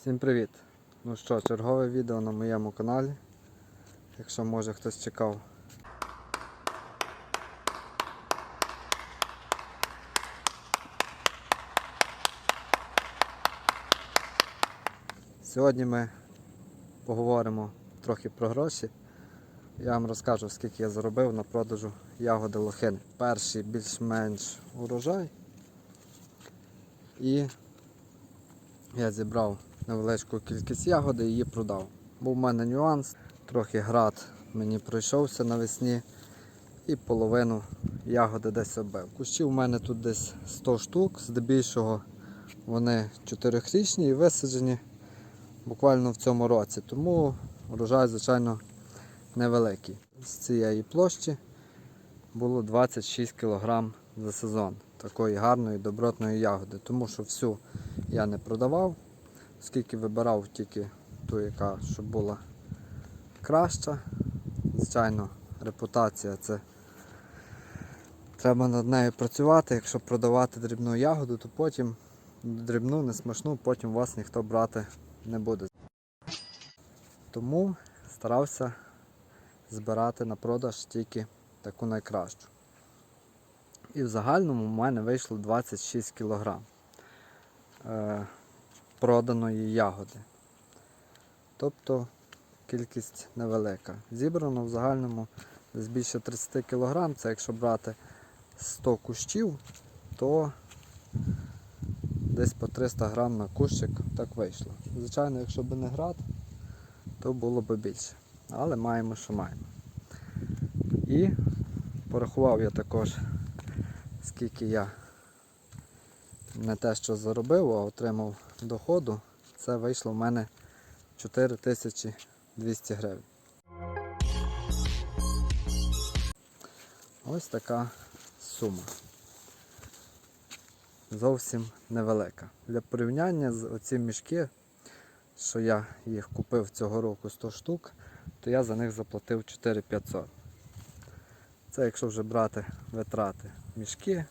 Всім привіт! Ну що, чергове відео на моєму каналі. Якщо може хтось чекав. Сьогодні ми поговоримо трохи про гроші. Я вам розкажу, скільки я заробив на продажу ягоди лохини. Перший більш-менш урожай. І я зібрав невеличку кількість ягоди і її продав. Був в мене нюанс, трохи град мені пройшовся навесні і половину ягоди десь оббив. Кущів у мене тут десь 100 штук, здебільшого вони 4-річні і висаджені буквально в цьому році. Тому урожай, звичайно, невеликий. З цієї площі було 26 кг за сезон такої гарної добротної ягоди, тому що всю я не продавав, оскільки вибирав тільки ту, яка щоб була краща. Звичайно, репутація це треба над нею працювати. Якщо продавати дрібну ягоду, то потім дрібну, несмачну, потім вас ніхто брати не буде. Тому старався збирати на продаж тільки таку найкращу. І в загальному в мене вийшло 26 кг проданої ягоди. Тобто кількість невелика. Зібрано в загальному десь більше 30 кг. Це якщо брати 100 кущів, то десь по 300 грам на кущик так вийшло. Звичайно, якщо б не град, то було б більше. Але маємо, що маємо. І порахував я також скільки я не те, що заробив, а отримав доходу, це вийшло в мене 4200 гривень. Ось така сума. Зовсім невелика. Для порівняння з оці мішки, що я їх купив цього року 100 штук, то я за них заплатив 4500. Це якщо вже брати витрати мішки,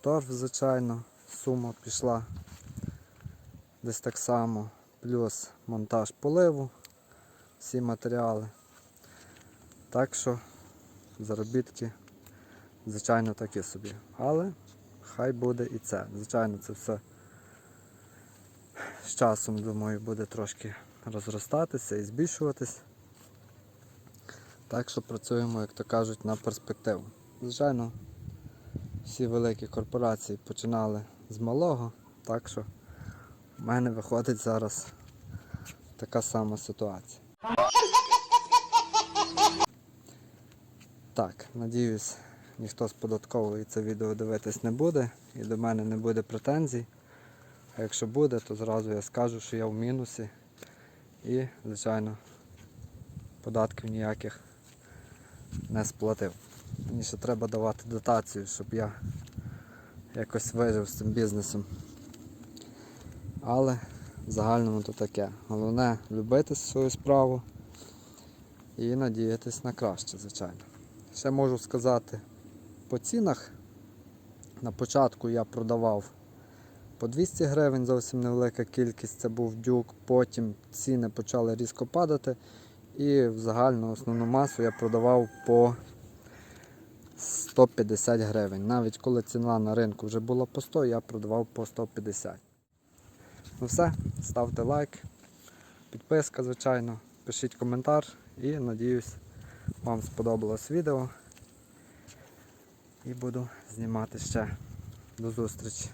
торф, звичайно, сума пішла десь так само, плюс монтаж поливу, всі матеріали. Так що заробітки, звичайно, такі собі. Але хай буде і це. Звичайно, це все з часом, думаю, буде трошки розростатися і збільшуватись. Так що працюємо, як то кажуть, на перспективу. Звичайно, всі великі корпорації починали з малого, так що в мене виходить зараз така сама ситуація. Так, надіюсь, ніхто з податкової це відео дивитись не буде і до мене не буде претензій. А якщо буде, то зразу я скажу, що я в мінусі і, звичайно, податків ніяких не сплатив. Мені ще треба давати дотацію, щоб я якось вижив з цим бізнесом. Але в загальному то таке. Головне любити свою справу і надіятись на краще, звичайно. Ще можу сказати по цінах. На початку я продавав по 200 гривень, зовсім невелика кількість, це був дюк, потім ціни почали різко падати. І в загальну основну масу я продавав по 150 гривень. Навіть коли ціна на ринку вже була по 100, я продавав по 150. Ну все, ставте лайк, підписка, звичайно, пишіть коментар і надіюсь, вам сподобалось відео. І буду знімати ще. До зустрічі.